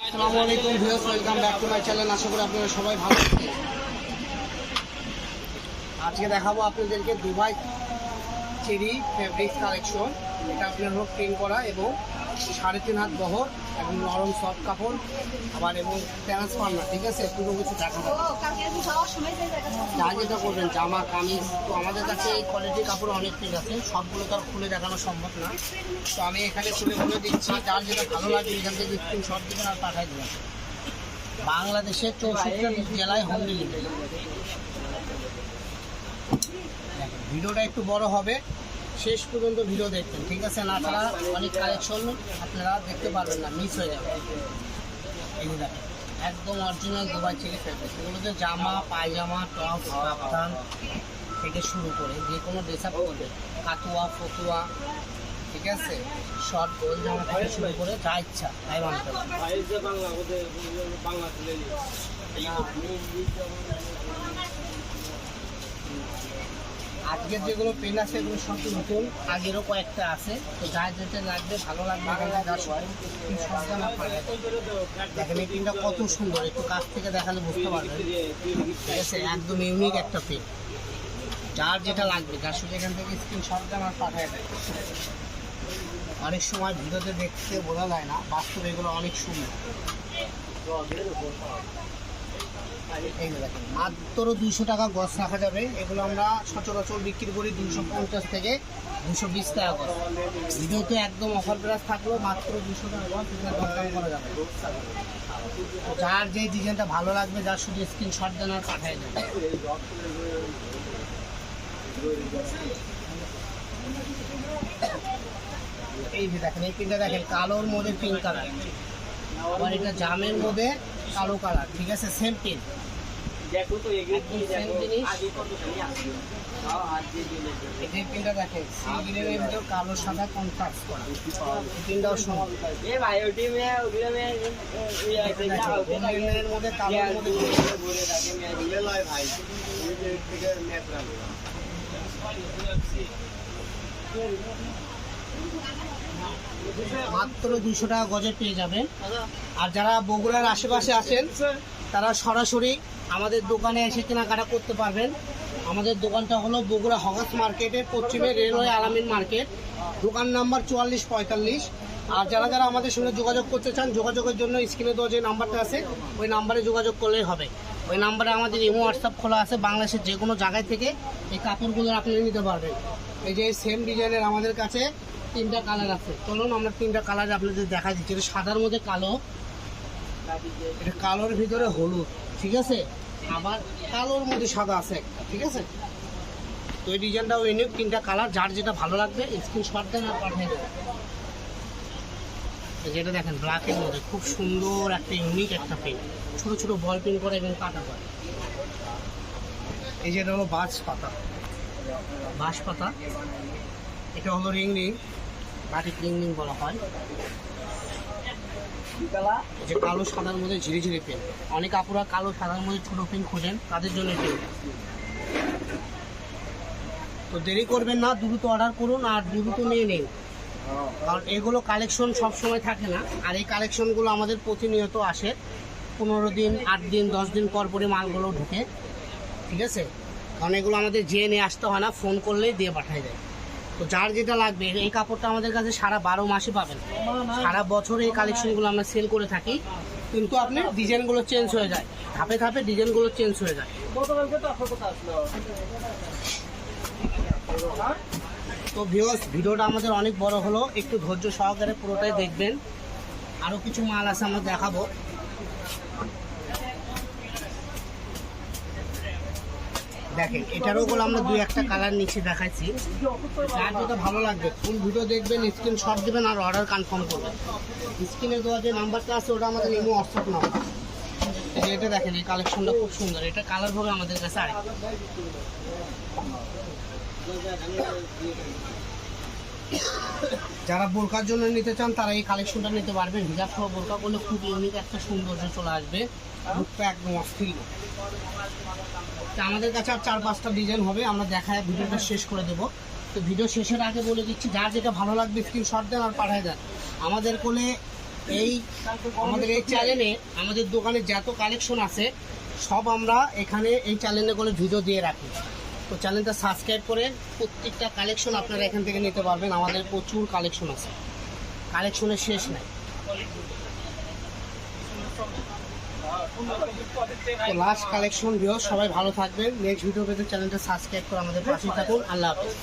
আসসালামু আলাইকুম viewers, welcome back to my channel আশা করি আপনারা সবাই ভালো। আজকে দেখাবো আপনাদেরকে দুবাই চেরি ফেব্রিক কালেকশন এটা আপনার হোক প্রিন্ট করা এবং সাড়ে তিন হাত বহর এবং নরম সফট কাপড়, আবার এবং ট্রান্সফার্মার ঠিক আছে? পুরো কিছু দেখা যা যেটা করবেন, জামা, কামিজ। তো আমাদের কাছে এই কোয়ালিটির কাপড় অনেক পিস আছে, সবগুলো তো আর খুলে দেখানো সম্ভব না। তো আমি এখানে খুলে খুলে দিচ্ছি, যার যেটা ভালো লাগে এখান থেকে স্ক্রিনশট দিবেন আর পাঠাই দেবেন। বাংলাদেশের চৌষট্টি জেলায় হোম ডেলিভারি ভিডিওটা একটু বড় হবে। শেষ পর্যন্ত ভিডিও দেখবেন, ঠিক আছে? না ছাড়া অনেক কালেকশন আপনারা দেখতে পারবেন না মিস হয়ে যাবে। একদম অরিজিনাল দুবাই ফেব্রিক এগুলোতে জামা, পায়জামা টপ কাপ্তান থেকে শুরু করে যে কোনো ড্রেস আপ করবে। কাতুয়া, ফতুয়া, ঠিক আছে? শর্ট গোল জামা থেকে শুরু করে যা ইচ্ছা, তাই বানাতে পারবেন। আজকের যেগুলো পেন আছে, এগুলো সব নতুন। আগেরও কয়েকটা আছে। তো যা যেটা লাগবে, ভালো লাগবে দেখেন পেনটা কত সুন্দর। একটু কাছ থেকে দেখালে বুঝতে পারবেন। ঠিক আছে, একদম ইউনিক একটা পেন। যার যেটা লাগবে, যার শুধু এখান থেকে স্ক্রিনশট দেন পাঠায় অনেক সময় ভিডিওতে দেখতে বোঝা যায় না, বাস্তবে এগুলো অনেক সুন্দর। মাত্র দুইশো টাকা গছ রাখা যাবে। এগুলো আমরা সচরাচর বিক্রি করি দুশো পঞ্চাশ থেকে দুশো বিশ টাকা গছ। ভিডিওতে একদম অফার প্রাইস থাকলেও মাত্র দুশো টাকা গছ করা যাবে। যার যে ডিজাইনটা ভালো লাগবে, যার শুধু স্ক্রিনশট দেন আর পাঠিয়ে দেবে এই যে দেখেন, এই পিনটা দেখেন, কালোর মধ্যে পিঙ্ক কালার আবার এটা জামের মধ্যে কালো কালার ঠিক আছে সেম পিন দেখো তো এগুলো কি দেখো আগে কত খালি পিনটা দেখেন কালো সাদা কন্ট্রাস্ট করা পিনটাও সুন্দর এ ভাই ওটি মে ওগুলো মে ওই আছে না গোল্ডেনের মধ্যে কালোর মধ্যে বলে থাকে মে দিলে লয় ভাই থেকে ন্যাচারাল মাত্র দুশো টাকা গজে পেয়ে যাবেন আর যারা বগুড়ার আশেপাশে আছেন, তারা সরাসরি আমাদের দোকানে এসে কেনাকাটা করতে পারবেন। আমাদের দোকানটা হলো বগুড়া হগাস মার্কেটের পশ্চিমে রেলওয়ে আলামিন মার্কেট, দোকান নাম্বার চুয়াল্লিশ পঁয়তাল্লিশ। আর যারা যারা আমাদের সঙ্গে যোগাযোগ করতে চান, যোগাযোগের জন্য স্ক্রিনে দেওয়া যে নাম্বারটা আছে, ওই নাম্বারে যোগাযোগ করলেই হবে। ওই নাম্বারে আমাদের ইমো, হোয়াটসঅ্যাপ খোলা আছে, বাংলাদেশের যে কোনো জায়গায় থেকে এই কাপড়গুলো আপনি নিতে পারবেন। এই যে সেম ডিজাইনের আমাদের কাছে তিনটা কালার আছে। চলুন আমরা তিনটা কালার আপনাদের দেখা দিচ্ছি। এটা সাদার মধ্যে কালো, এটা কালোর ভিতরে হলুদ, ঠিক আছে? আবার কালোর মধ্যে সাদা আছে ঠিক আছে? তো এই ডিজাইনটাও ইউনিক তিনটা কালার যার যেটা ভালো লাগবে স্ক্রিনশট দেন আর পাঠিয়ে দেবেন যেটা দেখেন ব্ল্যাকের মধ্যে খুব সুন্দর একটা ইউনিক একটা পেন ছোট ছোট বল পেন করে এবং কাটা করে। এই যেটা হলো বাঁশ পাতা। বাঁশ পাতা। এটা হলো রিং রিং রিং রিং বলা হয়। যে কালো সাদার মধ্যে ঝিরি ঝিরি পেন অনেক আপুরা কালো সাদার মধ্যে ছোট পেন খোঁজেন, তাদের জন্য পেন তো দেরি করবেন না, দ্রুত অর্ডার করুন আর দ্রুত নিয়ে নিন। কারণ এগুলো কালেকশন সব সময় থাকে না। আর এই কালেকশনগুলো আমাদের প্রতিনিয়ত আসে। পনেরো দিন, আট দিন, দশ দিন পর পরে মালগুলো ঢুকে। ঠিক আছে? কারণ এগুলো আমাদের যেয়ে নিয়ে আসতে হয় না ফোন করলেই দিয়ে পাঠায় যায় তো যার যেটা লাগবে এই কাপড়টা আমাদের কাছে সারা বারো মাসে পাবেন। সারা বছর এই কালেকশনগুলো আমরা সেল করে থাকি কিন্তু আপনি ডিজাইনগুলো চেঞ্জ হয়ে যায়। ধাপে ধাপে ডিজাইনগুলো চেঞ্জ হয়ে যায়। তো আপনার ভিউয়ার্স ভিডিওটা আমাদের অনেক বড় হলো। একটু ধৈর্য সহকারে পুরোটাই দেখবেন। আরও কিছু মাল আছে আমরা দেখাবো। দেখেন এটারও গুলো আমরা দুই একটা কালার নিচে দেখাচ্ছি। যার যেটা ভালো লাগবে ফুল ভিডিও দেখবেন স্ক্রিন শট দেবেন আর অর্ডার কনফার্ম করবেন। স্ক্রিনে দেওয়া যে নাম্বারটা আছে, ওটা আমাদের ইমো হোয়াটসঅ্যাপ নাম্বার এটা দেখেন, এই কালেকশনটা খুব সুন্দর। এটা কালার হবে আমাদের কাছে আরেক যারা বোরকার জন্য নিতে চান, তারা এই কালেকশনটা নিতে পারবেন। হিজাব সহ বোরকা করলে খুব ইউনিক একটা সৌন্দর্য চলে আসবে। লুকটা একদম অস্থির। আমাদের কাছে আর চার পাঁচটা ডিজাইন হবে। আমরা দেখায় ভিডিওটা শেষ করে দেবো। তো ভিডিও শেষের আগে বলে দিচ্ছি, যার যেটা ভালো লাগবে স্ক্রিনশট দেন আর পাঠিয়ে দেন। আমাদের কোলে এই আমাদের এই চ্যানেলে আমাদের দোকানে যত কালেকশন আছে, সব আমরা এখানে এই চ্যানেলে করে ভিডিও দিয়ে রাখি। তো চ্যানেলটা সাবস্ক্রাইব করে প্রত্যেকটা কালেকশন আপনারা এখান থেকে নিতে পারবেন। আমাদের প্রচুর কালেকশন আছে। কালেকশনের শেষ নাই। তো লাস্ট কালেকশন ভিও সবাই ভালো থাকবেন। নেক্সট ভিডিও পেতে চ্যানেলটা সাবস্ক্রাইব করে আমাদের পাশে থাকুন। আল্লাহ হাফেজ।